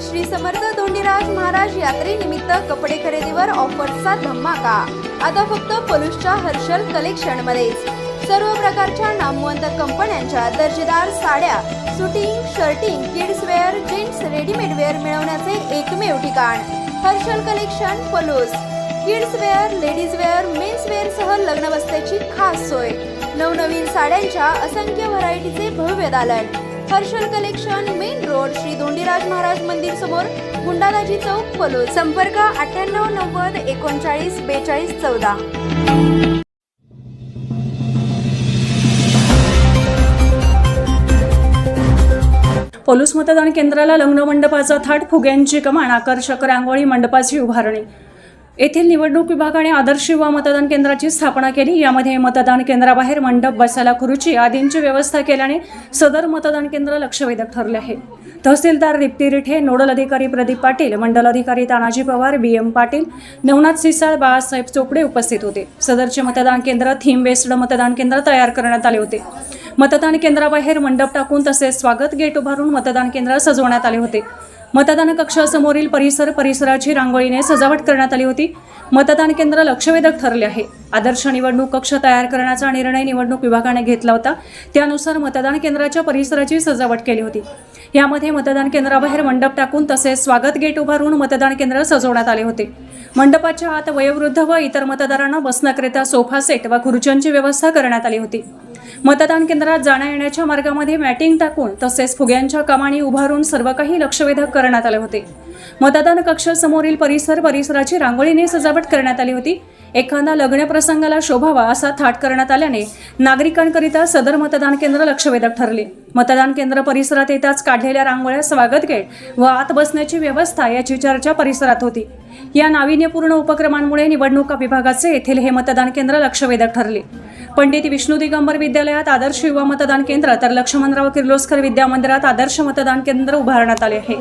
श्री समर्थ धोंडीराज महाराज यात्रेनिमित्त कपडे खरेदीवर ऑफर्सचा धमाका. आता फक्त पलूसच्या हर्षल कलेक्शन मध्येच. सर्व प्रकारच्या नामवंत कंपन्यांच्या दर्जेदार साड्या suiting shirting kids wear gents readymade wear मिळवण्याचे एकमेव ठिकाण. Harshal collection Palus. Kids wear ladies wear men's wear सह लग्न बसण्याची खास सोय. नवनवीन साड्यांच्या असंख्य व्हरायटीचे भव्य दालन. Harshal collection main road Shri Dhondiraj Maharaj मंदिर समोर गुंडादाजी चौक पलोल. संपर्क अठ्ठ्याण्णव नव्वद एकोणचाळीस बेचाळीस चौदा. पोलूस मतदान केंद्राला लग्न मंडपाचा थाट फुग्यांची कमान आकर्षक रांगोळी मंडपाची उभारणी. येथील निवडणूक विभागाने आदर्श युवा मतदान केंद्राची स्थापना केली. यामध्ये मतदान केंद्राबाहेर मंडप बसायला खुर्ची आदींची व्यवस्था केल्याने सदर मतदान केंद्र लक्षवेधक ठरले आहे. तहसीलदार रिप्ती रिठे नोडल अधिकारी प्रदीप पाटील मंडल अधिकारी तानाजी पवार बी एम पाटील नवनाथ सिसाळ बाळासाहेब चोपडे उपस्थित होते. सदरचे मतदान केंद्र थीम बेस्ड मतदान केंद्र तयार करण्यात आले होते. मतदान केंद्राबाहेर मंडप टाकून तसेच स्वागत गेट उभारून मतदान केंद्र सजवण्यात आले होते. मतदान कक्षासमोरील परिसर परिसराची रांगोळीने सजावट करण्यात आली होती. मतदान केंद्र लक्षवेधक ठरले आहे. आदर्श निवडणूक कक्ष तयार करण्याचा निर्णय निवडणूक विभागाने घेतला होता. त्यानुसार मतदान केंद्राच्या परिसराची सजावट केली होती. यामध्ये मतदान केंद्राबाहेर मंडप टाकून तसेच स्वागत गेट उभारून मतदान केंद्र सजवण्यात आले होते. मंडपाच्या आत वयोवृद्ध व इतर मतदारांना बसण्याकरिता सोफा सेट व खुर्च्यांची व्यवस्था करण्यात आली होती. मतदान केंद्रात जाण्या येण्याच्या मार्गामध्ये मॅटिंग टाकून तसेच फुग्यांच्या कमानी उभारून सर्व काही लक्षवेधक करण्यात आले होते. मतदान कक्षासमोरील परिसर परिसराची रांगोळीने सजावट करण्यात आली होती. एखादा लग्न प्रसंगाला शोभावा असा थाट करण्यात आल्याने नागरिकांकरिता सदर मतदान केंद्र लक्षवेधक ठरले. मतदान केंद्र परिसरात येताच काढलेल्या रांगोळ्या स्वागत गेट व आत बसण्याची व्यवस्था याची चर्चा परिसरात होती. या नाविन्यपूर्ण उपक्रमांमुळे निवडणुका विभागाचे येथील हे मतदान केंद्र लक्षवेधक ठरले. पंडित विष्णू दिगंबर विद्यालयात आदर्श युवा मतदान केंद्र तर लक्ष्मणराव किर्लोस्कर विद्यामंदिरात आदर्श मतदान केंद्र उभारण्यात आले आहे.